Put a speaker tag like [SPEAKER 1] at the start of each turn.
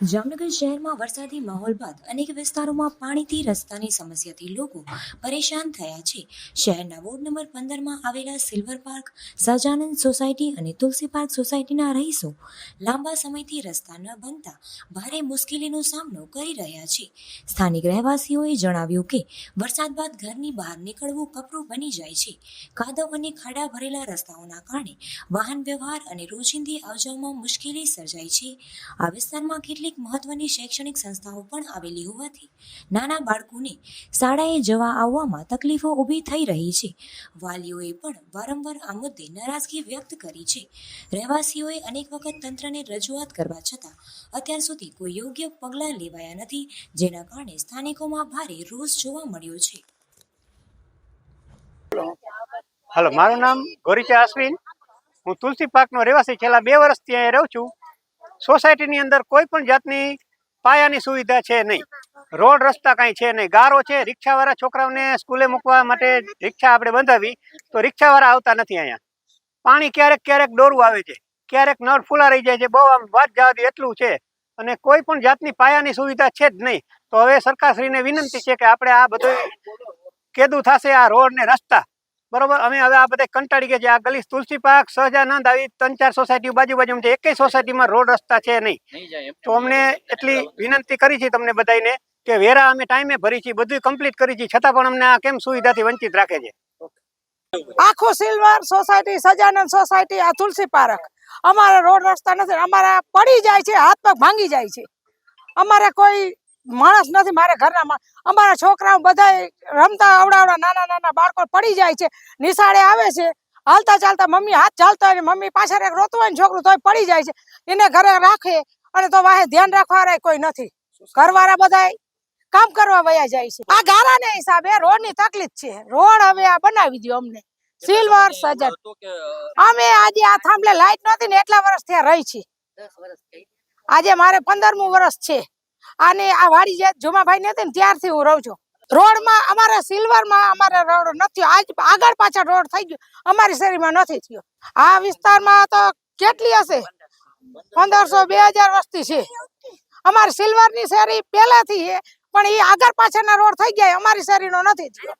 [SPEAKER 1] જામનગર શહેરમાં વરસાદી માહોલ બાદ અનેક વિસ્તારોમાં પાણીથી રસ્તાની સમસ્યાથી લોકો પરેશાન થયા છે. શહેરના વોર્ડ નંબર પંદરમાં આવેલા સિલ્વર પાર્ક, સહજાનંદ સોસાયટી અને તુલસી પાર્ક સોસાયટીના રહીશો લાંબા સમયથી રસ્તા ન બનતા ભારે મુશ્કેલીનો સામનો કરી રહ્યા છે. સ્થાનિક રહેવાસીઓએ જણાવ્યું કે વરસાદ બાદ ઘરની બહાર નીકળવું કપરું બની જાય છે. કાદવ અને ખાડા ભરેલા રસ્તાઓના કારણે વાહન વ્યવહાર અને રોજિંદી આવજાવમાં મુશ્કેલી સર્જાય છે. આ વિસ્તારમાં કેટલીક મહત્વની શૈક્ષણિક સંસ્થાઓ પણ આવેલી હોવાથી નાના બાળકોને શાળાએ જવા આવવામાં તકલીફો ઊભી થઈ રહી છે. વાલીઓએ પણ વારંવાર આ મુદ્દે નારાજગી વ્યક્ત કરી છે. રહેવાસીઓએ અનેક વખત તંત્રને રજૂઆત કરવા છતાં અત્યાર સુધી કોઈ યોગ્ય પગલાં લેવાયા નથી, જેના કારણે સ્થાનિકોમાં ભારે રોષ જોવા મળ્યો છે.
[SPEAKER 2] હાલો, મારું નામ ગોરીચા અશ્વિન. હું તુલસી પાર્કનો રહેવાસી છેલ્લા બે વર્ષથી અહીંયા રહું છું. સોસાયટીની અંદર કોઈ પણ જાતની પાયાની સુવિધા છે નહીં. રોડ રસ્તા કાંઈ છે નહીં. ગારો છે. રિક્ષાવાળા છોકરાઓને સ્કૂલે મૂકવા માટે રિક્ષા આપણે બંધાવી તો રિક્ષાવાળા આવતા નથી અહીંયા. પાણી ક્યારેક ક્યારેક દોરું આવે છે. ક્યારેક નળ ફૂલા રહી જાય છે. બહુ આમ વાત જવા એટલું છે. અને કોઈ પણ જાતની પાયાની સુવિધા છે જ નહીં. તો હવે સરકારશ્રીને વિનંતી છે કે આપણે આ બધું કેદું થશે આ રોડ ને રસ્તા. બરોબર? અમે હવે આ બધા કંટાળી ગયા છે આ ગલી તુલસી પાર્ક સહજાનંદ આવી ત્રણ ચાર સોસાયટી બાજુ બાજુ છે. એકેય સોસાયટીમાં રોડ રસ્તા છે નહીં. તો અમને એટલી વિનંતી કરી છે તમને બધાને કે વેરા અમે ટાઈમે ભરી છે બધું કમ્પ્લીટ કરી છે છતાં પણ અમને આ કેમ સુવિધાથી વંચિત રાખે છે?
[SPEAKER 3] આખો સિલ્વર સોસાયટી સજાનંદ સોસાયટી આ તુલસી પાર્ક. અમારા રોડ રસ્તા નથી. અમારા પડી જાય છે હાથ પગ ભાંગી જાય છે. અમારે કોઈ માણસ નથી મારે ઘરના અમારા છોકરાઓ બધા રમતા અવડાવડા નાના નાના બાળકો પડી જાય છે. નિશાળે આવે છે. હાલતા ચાલતા મમ્મી હાથ ચાલતા હોય મમ્મી પાછળ એક રોતું હોય ને છોકરું તોય પડી જાય છે. એને ઘરે રાખે અને તો વાહે ધ્યાન રાખવા કોઈ નથી. ઘરવાળા બધા કામ કરવા વયા જાય છે. આ ગારાને હિસાબે રોડની તકલીફ છે. રોડ હવે આ બનાવી દો અમને. સિલ્વર સજન અમે આજે આ થાંભલે લાઈટ નહોતી ને એટલા વર્ષ ત્યાં રહી છે આજે મારે પંદરમું વર્ષ છે. અને આ વાડી જે જુમાભાઈ ને હતી ને ત્યારથી હું રહું છું. રોડમાં અમારા સિલ્વરમાં અમારે રોડ નથી આજ આગળ પાછળ રોડ થઈ ગયો. અમારી શેરીમાં નથી થયો. આ વિસ્તારમાં તો કેટલી હશે? પંદરસો બે હજાર વસ્તી છે. અમારી સિલ્વરની શેરી પહેલાથી છે, પણ એ આગળ પાછળના રોડ થઈ ગયા, અમારી શેરીનો નથી થયો.